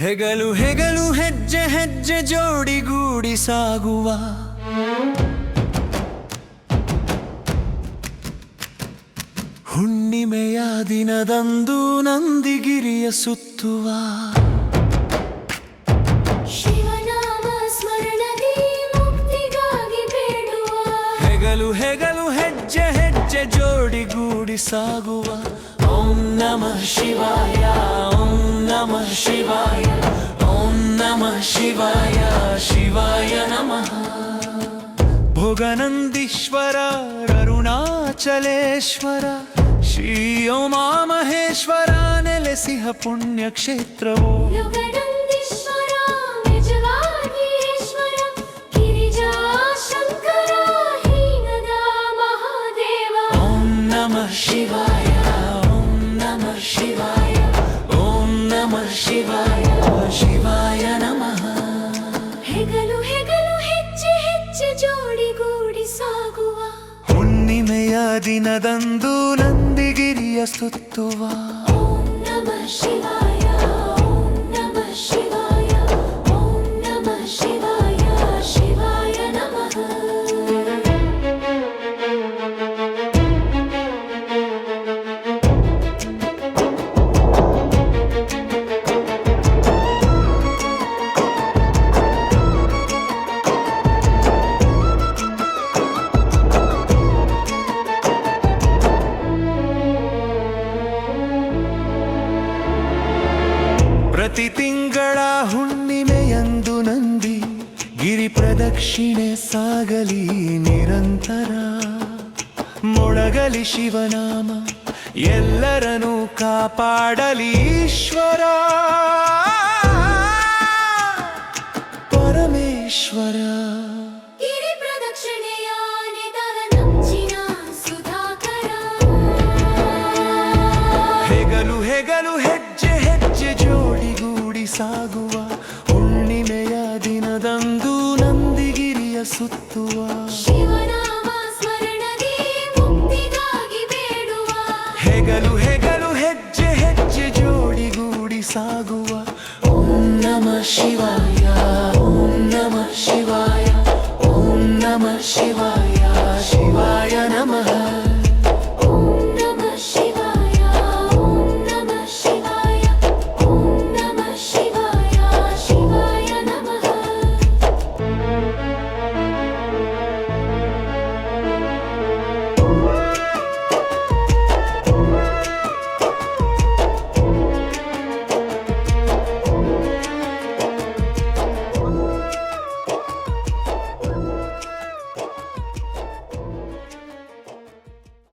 ಹೆಗಲು ಹೆಗಲು ಹೆಜ್ಜೆ ಹೆಜ್ಜೆ ಜೋಡಿಗೂಡಿ ಸಾಗುವ. ಹುಣ್ಣಿಮೆಯ ದಿನದಂದು ನಂದಿಗಿರಿಯ ಸುತ್ತುವ. ಜೋಡಿಗೂಡಿ ಸಾಗುವ ಓಂ ನಮಃ ಶಿವಾಯ ಓಂ ನಮಃ ಶಿವಾಯ ಓಂ ನಮಃ ಶಿವಾಯ ಶಿವಾಯ ನಮಃ ಭೋಗನಂದೀಶ್ವರ ಅರುಣಾಚಲೇಶ್ವರ ಶ್ರೀ ಮಹೇಶ್ವರ ನೆಲೆಸಿಹ ಪುಣ್ಯಕ್ಷೇತ್ರವು ಶಿವಾಯ ಓಂ ನಮಃ ಶಿವಾಯ ಓಂ ನಮಃ ಶಿವಾಯ ಶಿವಾಯ ನಮಃ. ಹೆಗಲು ಹೆಗಲು ಹೆಜ್ಜೆ ಹೆಜ್ಜೆ ಜೋಡಿಗೂಡಿ ಸಾಗುವ. ಹುಣ್ಣಿಮೆಯ ದಿನದಂದು ನಂದಿಗಿರಿಯ ಸುತ್ತುವ. ಓಂ ನಮಃ ಶಿವಾಯ. ಪ್ರತಿ ತಿಂಗಳ ಹುಣ್ಣಿಮೆಯಂದು ನಂದಿ ಗಿರಿ ಪ್ರದಕ್ಷಿಣೆ ಸಾಗಲಿ ನಿರಂತರ. ಮೊಳಗಲಿ ಶಿವನಾಮ ಎಲ್ಲರನು ಕಾಪಾಡಲಿ ಈಶ್ವರ. ಪರಮೇಶ್ವರ. ಹೆಗಲು ಹೆಗಲು ಸಾಗುವ ಹುಣ್ಣಿಮೆಯ ದಿನದಂದು ನಂದಿಗಿರಿಯ ಸುತ್ತುವ. ಹೆಗಲು ಹೆಗಲು ಹೆಜ್ಜೆ ಹೆಜ್ಜೆ ಜೋಡಿಗೂಡಿ ಸಾಗುವ. ಓಂ ನಮ ಶಿವಾಯ ಓಂ ನಮ ಶಿವಾಯ ಓಂ ನಮ ಶಿವಾಯ.